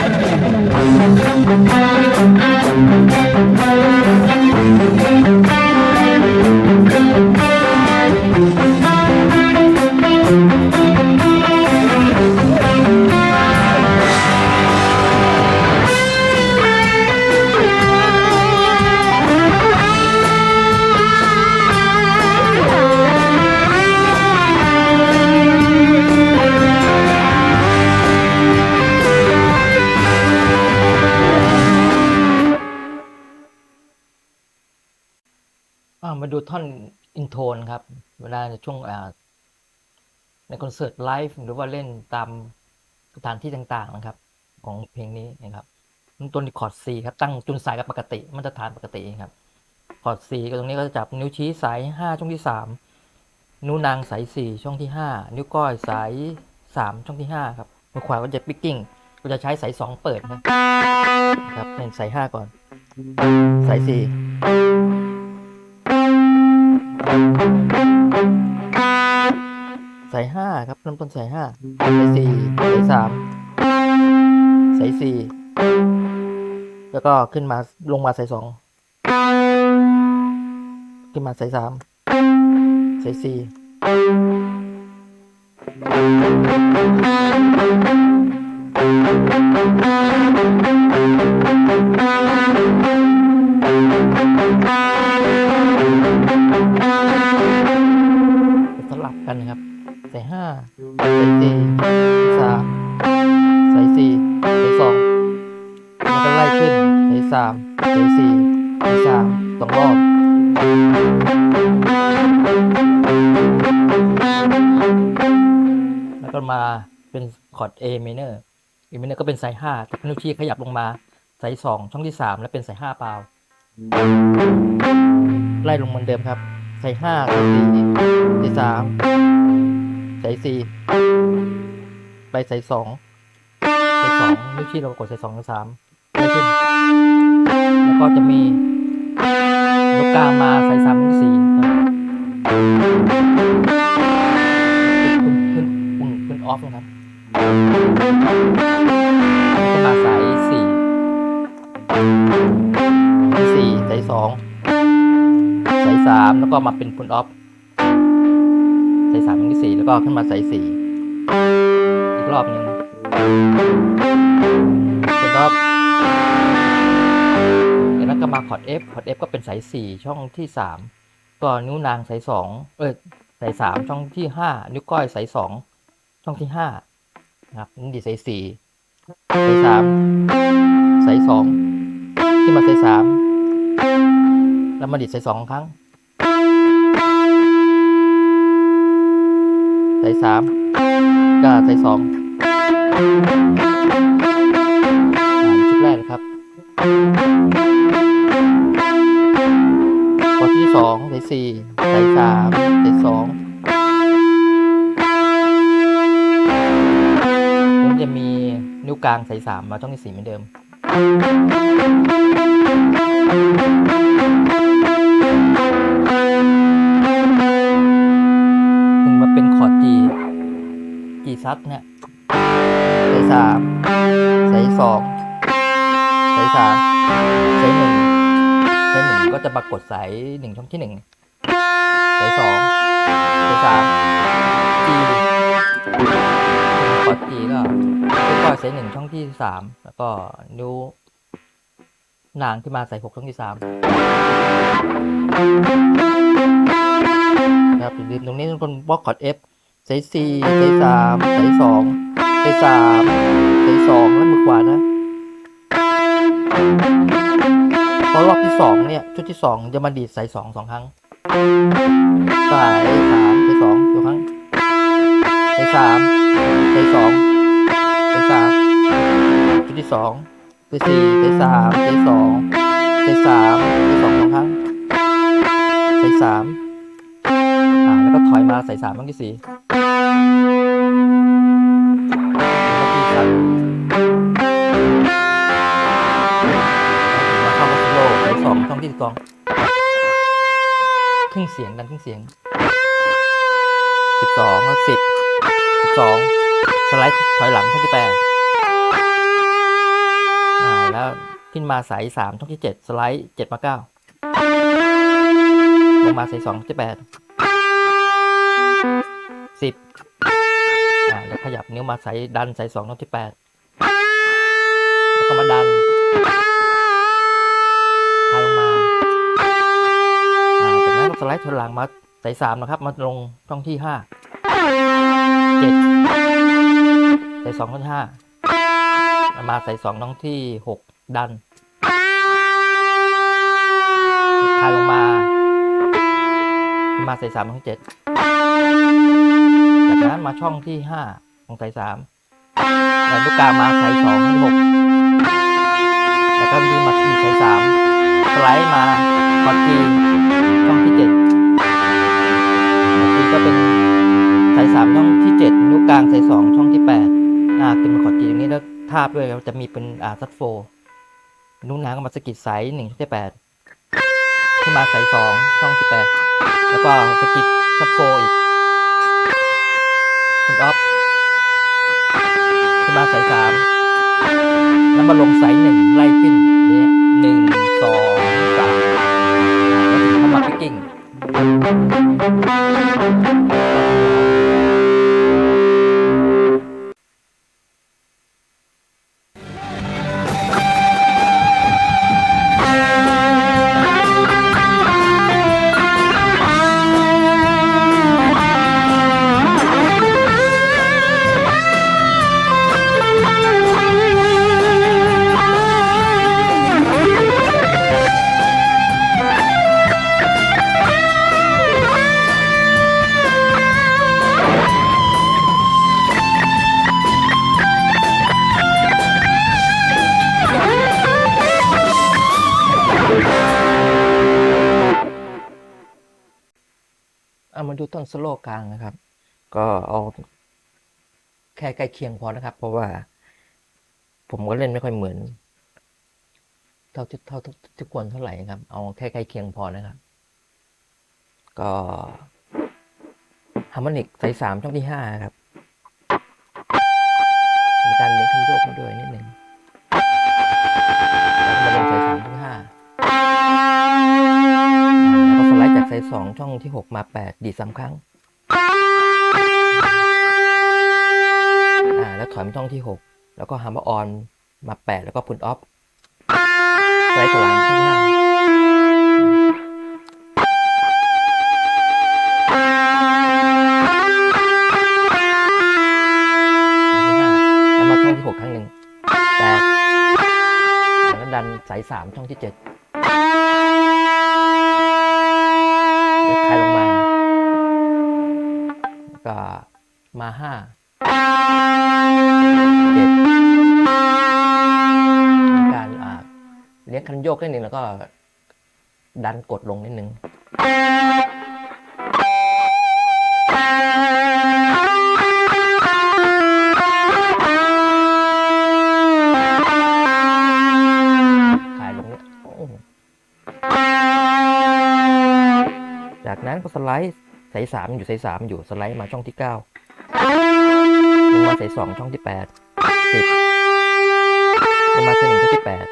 อ่า ดูท่อนอินโทนครับ เวลาในช่วงในคอนเสิร์ตไลฟ์หรือว่าเล่นตามสถานที่ต่างๆนะครับ ของเพลงนี้นะครับเริ่มต้นที่คอร์ด C ครับ ตั้งจุนสายกับปกติมาตรฐานปกติครับคอร์ด C ก็ตรงนี้ก็จะจับนิ้วชี้สาย 5 ช่องที่ 3 นิ้วนางสาย 4 ช่องที่ 5 นิ้วก้อยสาย 3 ช่องที่ 5 ครับมือขวาก็จะปิกกิ้งก็จะใช้สาย 2 เปิดนะครับเป็นสาย 5 ก่อน สาย 4 สายห้าครับเริ่มต้นสายห้าสายสี่สายสามสายสี่แล้วก็ขึ้นมาลงมาสายสองขึ้นมาสายสามสายสี่สลับกันนะครับ สายห้าสายสี่สามสายสี่สายสองแล้วก็ไล่ขึ้นสายสามสายสี่สายสามสองรอบแล้วก็มาเป็นคอร์ด A minor A minor ก็เป็นสายห้าแต่นิ้วชี้ขยับลงมาสายสองช่องที่สามแล้วเป็นสายห้าเปล่าไล่ลงเหมือนเดิมครับสายห้าสายสี่สายสาม สายสี่ไปสายสองสายสองนิ้วชี้เรากดสายสองสายสามไล่ขึ้น แล้วก็จะมีลูกกลางมาสายสามนิ้วสี่ขึ้นขึ้นขึ้นขึ้นออฟนะครับจะมาสายสี่สี่สายสองสายสามแล้วก็มาเป็นพุนออฟ สายสามครั้งที่สี่แล้วก็ขึ้นมาสายสี่อีกรอบหนึ่งพุนออฟแล้วก็มาคอร์ด F คอร์ด F ก็เป็นสายสี่ช่องที่สามก็นิ้วนางสายสองเออสายสามช่องที่ห้านิ้วก้อยสายสองช่องที่ห้านะครับนี่ดีสายสี่สายสามสายสองที่มาสายสามแล้วมาดิดสายสองครั้ง สายสามก็สายสองอ่าชุดแรกครับพอที่สองสายสี่สายสามสายสองมันจะมีนิ้วกลางสายสามมาช่องที่สี่เหมือนเดิม ซัดเนี่ยสายสามสายสองสายสามสายหนึ่งสายหนึ่งก็จะปรากฏสายหนึ่งช่องที่หนึ่งสายสองสายสาม G คอร์ด G ก็ก็สายหนึ่งช่องที่สามแล้วก็นิ้วนางขึ้นมาใสายหกช่องที่สามนะครับลืมตรงนี้ทุกคนบล็อกคอร์ด F สายสี่สายสามสายสองสายสามสายสองแล้วมือขวานะพอรอบที่สองเนี่ยชุดที่สองจะมาดีดสายสองสองครั้งสายสามสายสองสองครั้งสายสามสายสองสายสามชุดที่สองสายสี่สายสามสายสองสายสามสายสองสองครั้งสายสามอ่าแล้วก็ถอยมาใส่สามครั้งที่สี่ องช่องครึ่งเสียงดันครึ่งเสียงสิบสองแล้วสิบสิบสองสไลด์ถอยหลังช่องที่แปดแล้วขึ้นมาสายสามช่องที่เจ็ดสไลด์เจ็ดมาเก้าลงมาสายสองที่แปดสิบอ่าแล้วขยับนิ้วมาสายดันสายสองช่องที่แปดแล้วก็มาดัน สไลด์ถอยหลังมาสายสามนะครับ มาลงช่องที่ห้าเจ็ดสายสองช่องที่ห้ามาใส่สองน้องที่หกดันคายลงมา มาใส่สามน้องเจ็ดจากนั้นมาช่องที่ห้าของใส่สามแล้วลูกกามาใส่สองที่หกแล้วก็มีมาที่ใส่สาม สไลด์มาคอร์จีช่องที่เจ็ดคอร์จีก็เป็นใส่สามช่องที่เจ็ดนิ้วกลางใส่สองช่องที่แปดอ่าขึ้นมาขอดจีตรงนี้แล้วทาบด้วยครับจะมีเป็นอ่าซัดโฟนุ่งน้ำก็มาสกิดสายหนึ่งที่แปดขึ้นมาสายสองช่องที่แปดแล้วก็สกิดซัดโฟอีกคุณออฟขึ้นมาสายสามแล้วมาลงสายหนึ่งไล่ขึ้นเนี่ยหนึ่ง สองสามแล้วถึงเข้ามาพิกกิ้ง ต้นสโลกลางนะครับ ก็เอาแค่ใกล้เคียงพอนะครับ เพราะว่า ผมก็เล่นไม่ค่อยเหมือน เท่าที่เท่าทุกคนเท่าไหร่ครับ เอาแค่ใกล้เคียงพอนะครับ ก็ฮาร์โมนิกสายสามช่องที่ห้าครับมีการเลี้ยงคันโยกมาด้วยนิดหนึ่งแล้วก็มาลงสายสาม สากไซส์สองช่องที่หกมาแปดดีดสามครั้ง อ่า แล้วถอยมาช่องที่หกแล้วก็ฮัมเบอร์ออนมาแปดแล้วก็พุนออฟสไลด์ถอยหลังช่องห้าแล้วมาช่องที่หกครั้งหนึ่งแปดแล้วดันสายสามช่องที่เจ็ด มาห้าเจ็ดมีการอ่าเลี้ยงคันโยกนิดหนึ่งแล้วก็ ดันกดลงนิดนึงคลายลงเนี่ยโอ้โหจากนั้นก็สไลด์สายสามอยู่สายสามอยู่สไลด์มาช่องที่เก้า ลงมาสายสองช่องที่แปดสิบลงมาสายหนึ่งช่องที่แปด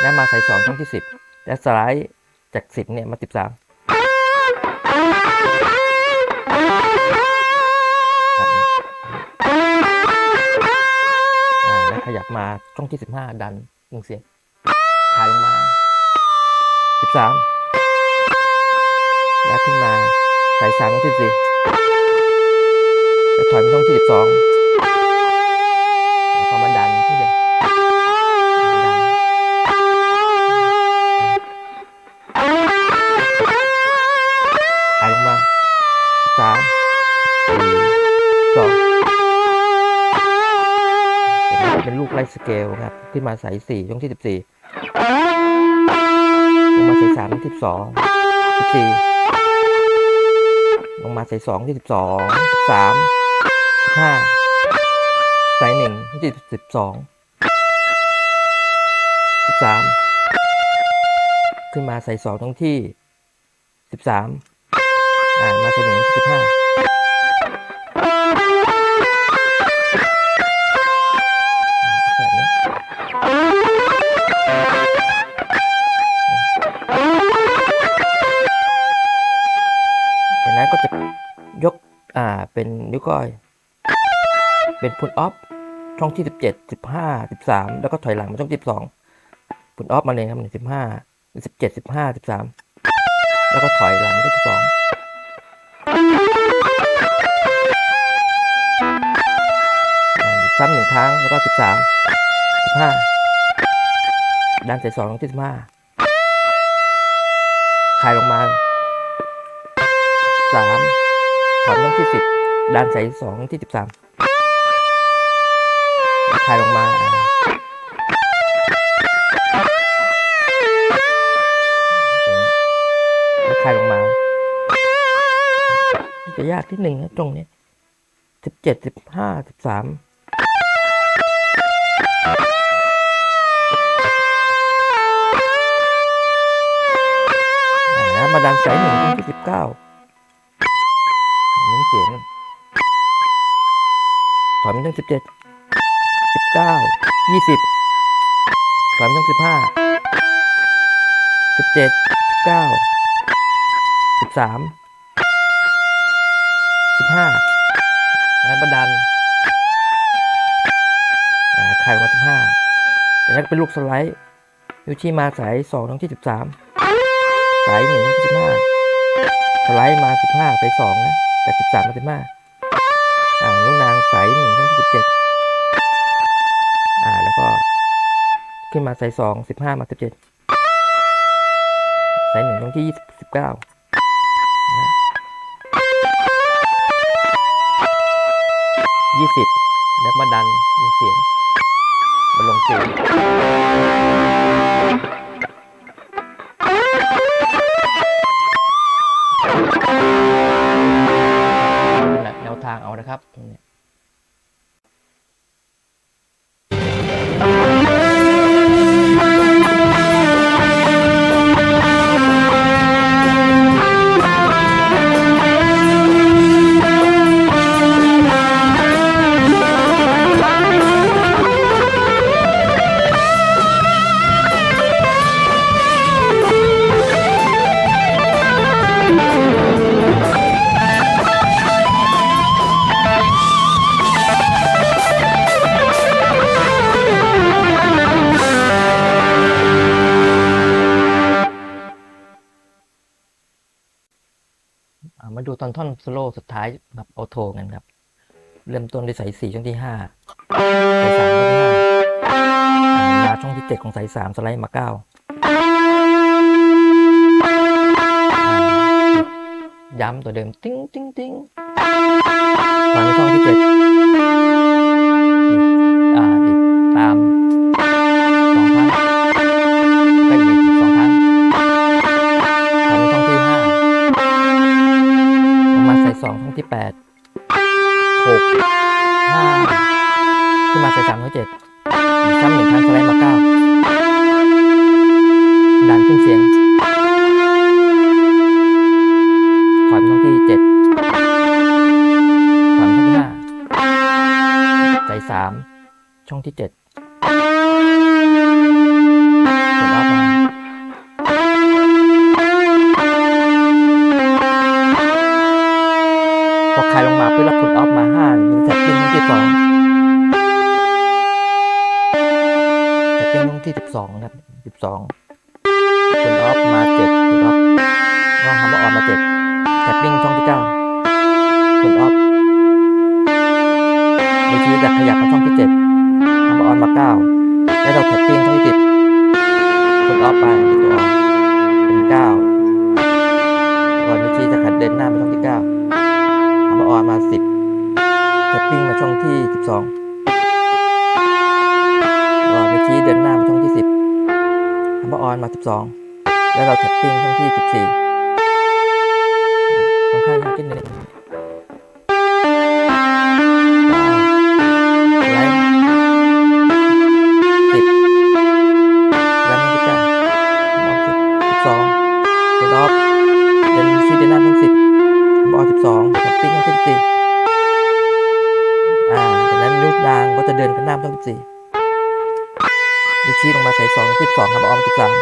แล้วมาสายสองช่องที่สิบและสไลด์จากสิบเนี่ยมาสิบสามแล้วขยับมาช่องที่สิบห้าดันหนึ่งเสียงถ่ายลงมาสิบสามแล้วขึ้นมาสายสามของสิบสี่ ถอยมาช่องที่สิบสองแล้วก็มาดันขึ้นไปดันถ่ายลงมาสามสี่สองเป็นลูกไล่สเกลครับ ขึ้นมาสายสี่ช่องที่สิบสี่ลงมาสายสามที่สิบสองสิบสี่ลงมาใส่สองที่สิบสองสิบสาม ห้าสายหนึ่งที่สิบสองสิบสามขึ้นมาสายสองตรงที่สิบสามอ่ามาสายหนึ่งที่สิบห้าจากนั้นก็จะยกอ่าเป็นนิ้วก้อย เป็นพุนออฟช่องที่สิบเจ็ดสิบห้าสิบสามแล้วก็ถอยหลังมาช่องสิบสองพุนออฟมาเลยครับหนึ่งสิบห้าสิบเจ็ดสิบห้าสิบสามแล้วก็ถอยหลังช่อง12ซ้ำหนึ่งครั้งแล้วก็สิบ13 15ดันเสร็จสองช่องที่15คลายลงมาสา3ถอนช่องที่สิบดันสายสองที่สิบสาม ชายลงมาคลายลงมา จะยากที่หนึ่งนะตรงนี้สิบเจ็ดสิบห้าสิบสามมาดังสายหนึ่งที่สิบเก้าเน้นเสียงสอยไปถึงสิบเจ็ด เก้ายี่สิบถอนไปถึงสิบห้าสิบเจ็ดสิบเก้าสิบสามสิบห้าแล้วมาดันอ่าคลายออกมาสิบห้าจากนั้นเป็นลูกสไลด์ยูชี้มาสายสองทั้งที่สิบสามสายหนึ่งที่สิบห้าสไลด์มาสิบห้าสายสองนะแต่สิบสามมาสิบห้าอ่านุ่นนางสายหนึ่งทั้งที่สิบเจ็ด อ่าแล้วก็ขึ้นมาสายสองสิบห้ามาสิบเจ็ดสายหนึ่งทั้งที่ยี่สิบเก้านะยี่สิบแล้วมาดันลงเสียงมาลงเสียงแนวทางเอานะครับตรงนี้ มาดูตอนท่อนโซโล่สุดท้ายแบบเอาโทกันครับ เริ่มต้นด้วยสายสี่ช่องที่ห้าสายสามช่องที่ห้ามาช่องที่เจ็ดของสายสามสไลด์มาเก้าย้ำตัวเดิม ติ้งติ้งติ้งมาในช่องที่เจ็ด แปดหกห้าขึ้นมาใส่สามช่องเจ็ดซ้ำหนึ่งครั้งสไลด์มาเก้าดันขึ้นเสียงถอยไปช่องที่เจ็ดถอยไปช่องที่ห้าใส่สามช่องที่เจ็ด วิธีจะขยับมาช่องที่เจ็ดทำออนมาเก้าแล้วเราแท็บปิ้งช่องที่สิบผลออฟไปตัวออกเป็นเก้าก่อนวิธีจะขัดเดินหน้าไปช่องที่เก้าทำออนมาสิบแท็ปปิ้งมาช่องที่สิบสองก็ไปชี้เดินหน้ามาช่องที่สิบทำออนมาสิบสองแล้วเราแท็ปปิ้งช่องที่สิบสี่ค่อนข้างยากนิดนึง เดินขึ้นหน้าช่องสิบสี่นิ้วชี้ลงมาใส่สองสิบสองครับออมสิบสาม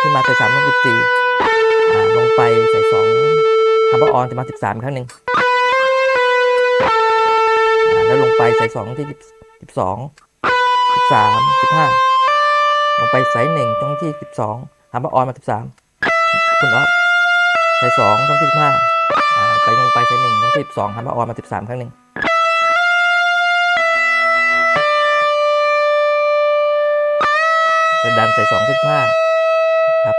ขึ้นมาใส่สามช่องสิบสี่ลงไปใส่สองครับออนจะมาสิบสามครั้งหนึ่งแล้วลงไปสายสองที่สิบสองสิบสามสิบห้าลงไปสายหนึ่งช่องที่สิบสองหามาออนมาสิบสามคุณออฟสายสองช่องที่สิบห้าอ่าไปลงไปสายหนึ่งช่องที่สิบสองหามาออนมาสิบสามครั้งหนึ่ง ดันใส่สองที่สิบห้าครับ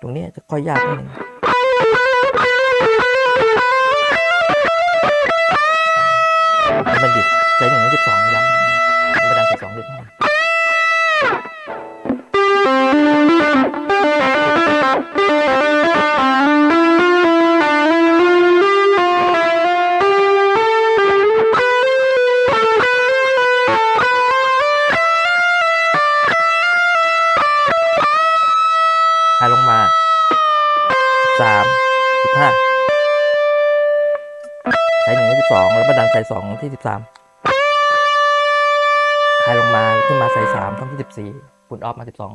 ตรงนี้จะค่อยยากนิดนึงบันดิตใส่หนึ่งสิบสองย้ำบันดาลสิบสองดิบห้าหา สองแล้วบันดันสายสองที่สิบสามคลายลงมาขึ้นมาสายสามช่องที่สิบสี่ปุ่นออฟมาสิบสอง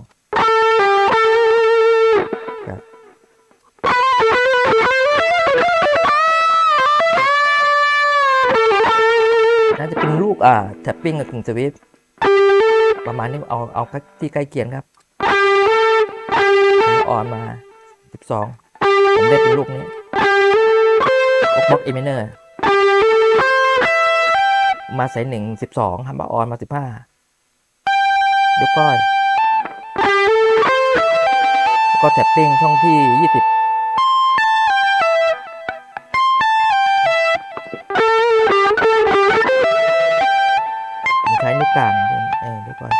น่าจะเป็นลูกอ่าแท็ปปิ้งกับกึ่งสวิฟประมาณนี้เอาเอาที่ใกล้เคียงครับผมออนมาสิบสองผมได้เป็นลูกนี้บล็อกเอเมเนอร์ มาใส่หนึ่งสิบสองฮัมบาออนมาสิบห้ายกก้อย แล้วก็แท็ปปิ้งช่องที่ยี่สิบใช้นิ้วกลางเออเดี๋ยวก่อน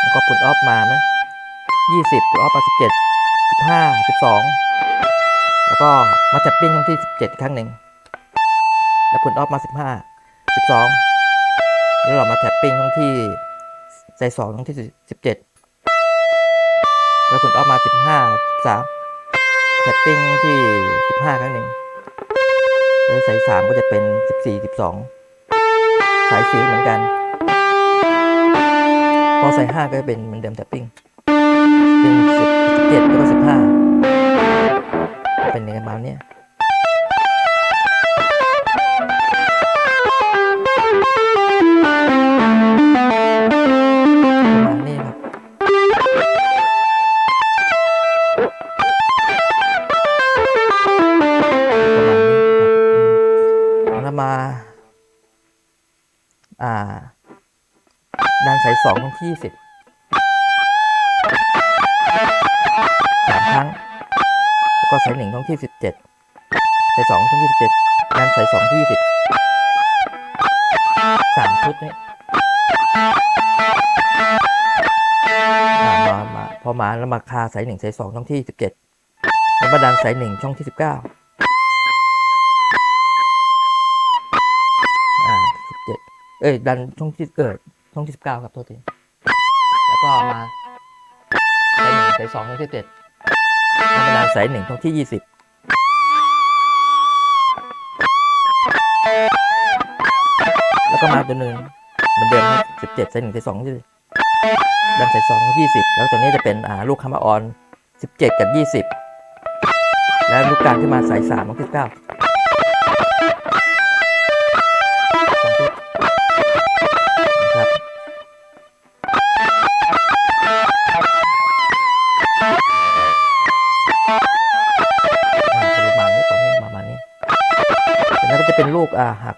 แล้วก็ปุ่นออฟมาไหมยี่สิบปุ่นออฟมาสิบเจ็ดสิบห้าสิบสอง แล้วก็มาแท็ปปิ้งช่องที่สิบเจ็ดครั้งหนึ่ง แล้วผลออฟมาสิบห้าสิบสองแล้วเรามาแท็ปปิ้งช่องที่ใส่สองช่องที่สิบเจ็ดแล้วผลออฟมาสิบห้าสิบสามแท็ปปิ้งช่องที่สิบห้าครั้งหนึ่ง แล้วสายสามก็จะเป็นสิบสี่สิบสองสายสี่เหมือนกัน พอสายห้าก็จะเป็นเหมือนเดิมแท็ปปิ้ง เป็นสิบสิบเจ็ดแล้วก็สิบห้า เป็นในประมาณเนี้ยประมาณนี้ครับประมาณนี้ครับแล้วมาอ่าดันสายสองตรงที่สิบ สายหนึ่งช่องที่สิบเจ็ดสายสองช่องที่สิบเจ็ดงานสายสองที่ยี่สิบสามชุดนี้อ่ามามาพอมาแล้วมาคาสายหนึ่งสายสองช่องที่สิบเจ็ดแล้วมาดันสายหนึ่งช่องที่สิบเก้าอ่าสิบเจ็ดเอ้ยดันช่องที่เกิดช่องที่สิบเก้าครับโทษทีแล้วก็มาสายหนึ่งสายสองช่องที่เจ็ด ธรรมดาสายหนึ่งท่องที่ยี่สิบแล้วก็มาตัวหนึ่งเหมือนเดิมครับสิบเจ็ดสายหนึ่งสายสองที่ดันสายสองช่องยี่สิบแล้วตัวนี้จะเป็นอ่าลูกคามาออนสิบเจ็ดกับยี่สิบแล้วลูกกลางที่มาสายสามช่องที่เก้า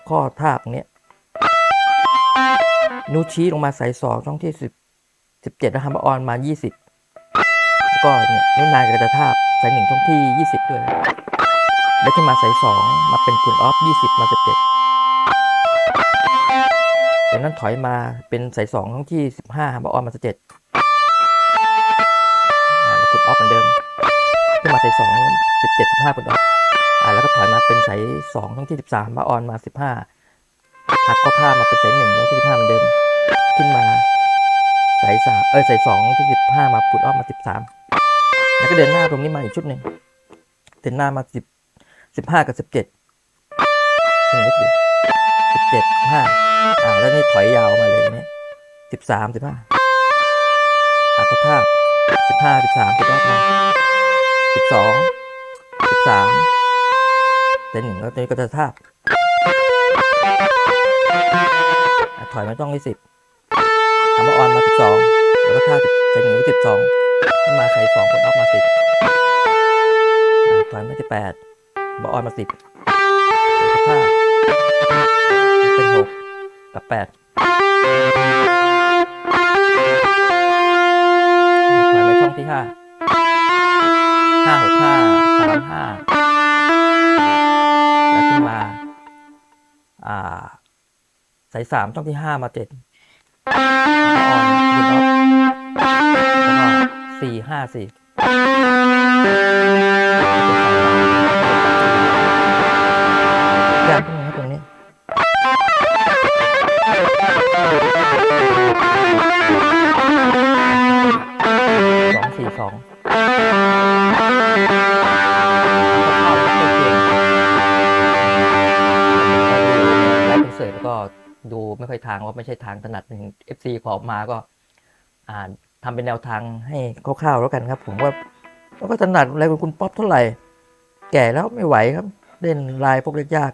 ข้อทาบเนี้ยนิ้วชี้ลงมาสายสองช่องที่สิบสิบเจ็ดแล้วฮัมบออนมายี่สิบก็เนี่ยนิ้วนางก็จะทาบสายหนึ่งช่องที่ยี่สิบด้วยแล้วขึ้นมาสายสองมาเป็นคุณออฟยี่สิบมาสิบเจ็ดจากนั้นถอยมาเป็นสายสองช่องที่สิบห้าฮัมบาออนมาสิบเจ็ดแล้วคุณออฟเหมือนเดิมขึ้นมาสายสองสิบเจ็ดสิบห้าปุ่นออก อ่าแล้วก็ถอยมาเป็นสายสองช่องที่สิบสามมาออนมาสิบห้าหักข้อท่ามาเป็นสายหนึ่งช่องที่สิบห้าเหมือนเดิม ขึ้นมาสายสามเออสายสองที่สิบห้ามาปุ่นออกมาสิบสามแล้วก็เดินหน้าตรงนี้มาอีกชุดหนึ่งเดินหน้ามาสิบสิบห้ากับสิบเจ็ดหนึ่งก็คือสิบเจ็ดห้าอ่าแล้วนี่ถอยยาวมาเลยเนี่ยสิบสามสิบห้าหักข้อท่าสิบห้าสิบสามสิบรอบมาสิบสองสิบสาม เซนหนึ่งแล้วตัวนี้ก็จะทาบอะถอยมาช่องที่สิบทำมาออนมาสิบสองแล้วก็ท่าเซนหนึ่งที่สิบสองมาใส่สองคนออฟมาสิบถอยมาที่แปดบออนมาสิบแล้วก็ท่าเป็นหกกับแปดถอยมาช่องที่ห้าห้าหกห้าสามห้า แล้วขึ้นมา อ่า สายสามต้องที่ห้ามาเจ็ดออนบุญออฟแล้วก็สี่ห้าสี่างถนัดหนึ่ง FC ขอมาก็ทำทำเป็นแนวทางให้คร่าวๆแล้วกันครับ ผมว่าแล้วก็ถนัดอะไรกับคุณป๊อปเท่าไหร่ แก่แล้วไม่ไหวครับ เล่นลายพวกเล็กยาก